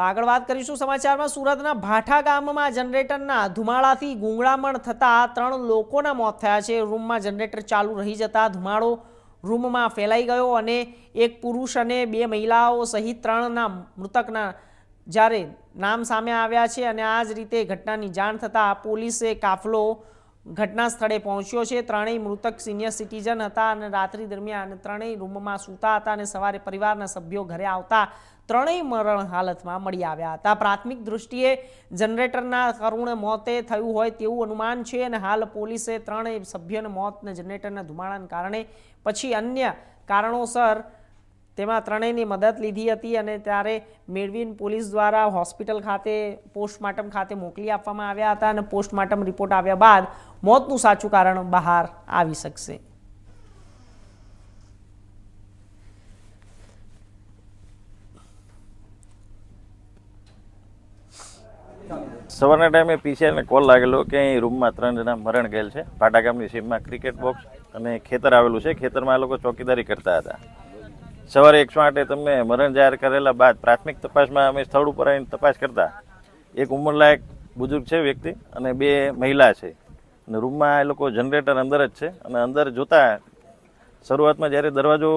તો આગળ વાત કરીશું સમાચારમાં. સુરતના ભાઠા ગામમાં જનરેટરના ધુમાડાથી ગુંગળામણ થતાં ત્રણ લોકોના મોત થયા છે. રૂમમાં જનરેટર ચાલુ રહી જતા ધુમાડો રૂમમાં ફેલાઈ ગયો અને એક પુરુષ અને બે મહિલાઓ સહિત ત્રણના મૃતકના જ્યારે નામ સામે આવ્યા છે અને આ જ રીતે ઘટનાની જાણ થતાં પોલીસે કાફલો ઘટના સ્થળે પહોંચ્યો છે. ત્રણેય મૃતક સિનિયર સિટીઝન હતા અને રાત્રિ દરમિયાન ત્રણેય રૂમમાં સૂતા હતા અને સવારે પરિવારના સભ્યો ઘરે આવતા ત્રણેય મરણ હાલતમાં મળી આવ્યા હતા. પ્રાથમિક દૃષ્ટિએ જનરેટરના કરુણ મોતે થયું હોય તેવું અનુમાન છે અને હાલ પોલીસે ત્રણેય સભ્યોના મોતને જનરેટરના ધુમાડાને કારણે, પછી અન્ય કારણોસર તેમાં ત્રણેયની મદદ લીધી હતી અને ત્યારે મેળવીન પોલીસ દ્વારા હોસ્પિટલ ખાતે, પોસ્ટમોર્ટમ ખાતે મોકલી આપવામાં આવ્યા હતા અને પોસ્ટમોર્ટમ રિપોર્ટ આવ્યા બાદ મોતનું સાચું કારણ બહાર આવી શકશે. સવારના ટાઈમે પીસીઆઈને કોલ લાગેલો કે અહીં રૂમમાં ત્રણ જણા મરણ ગયેલ છે. પાટા ગામની સીમમાં ક્રિકેટ બોક્સ અને ખેતર આવેલું છે. ખેતરમાં આ લોકો ચોકીદારી કરતા હતા. સવારે એકસો આઠે તમને મરણ જાહેર કરેલા બાદ પ્રાથમિક તપાસમાં અમે સ્થળ ઉપર આવીને તપાસ કરતા. એક ઉંમરલાયક બુજુર્ગ છે વ્યક્તિ અને બે મહિલા છે. અને રૂમમાં એ લોકો જનરેટર અંદર જ છે અને અંદર જોતા શરૂઆતમાં જ્યારે દરવાજો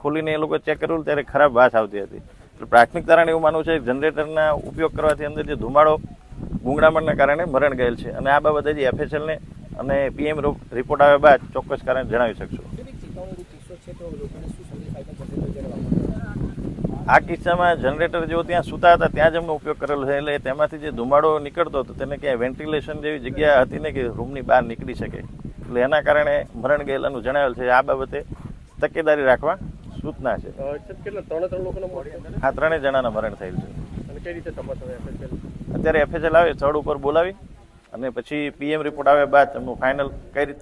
ખોલીને એ લોકો ચેક કર્યું ત્યારે ખરાબ વાસ આવતી હતી. એટલે પ્રાથમિક તારણ એવું માનવું છે જનરેટરના ઉપયોગ કરવાથી અંદર જે ધુમાડો, ગુંગળામણના કારણે મરણ ગયેલ છે. અને આ બાબતે હજી એફએસએલને અને પીએમ રિપોર્ટ આવ્યા બાદ ચોક્કસ કારણ જણાવી શકશું. આ કિસ્સામાં જનરેટર જેવો ત્યાં સૂતા હતા ત્યાં જ એમનો ઉપયોગ કરેલો છે. એટલે તેમાંથી જે ધુમાડો નીકળતો હતો તેને ક્યાંય વેન્ટિલેશન જેવી જગ્યા હતી ને કે રૂમની બહાર નીકળી શકે. એટલે એના કારણે મરણ ગયેલાનું જણાવેલ છે. આ બાબતે તકેદારી રાખવા સૂચના છે? આ ત્રણેય જણાના મરણ થયેલ છે? અત્યારે એફએસએલ આવે સ્થળ ઉપર બોલાવી અને પછી પીએમ રિપોર્ટ આવ્યા બાદ એમનું ફાઇનલ કઈ રીતે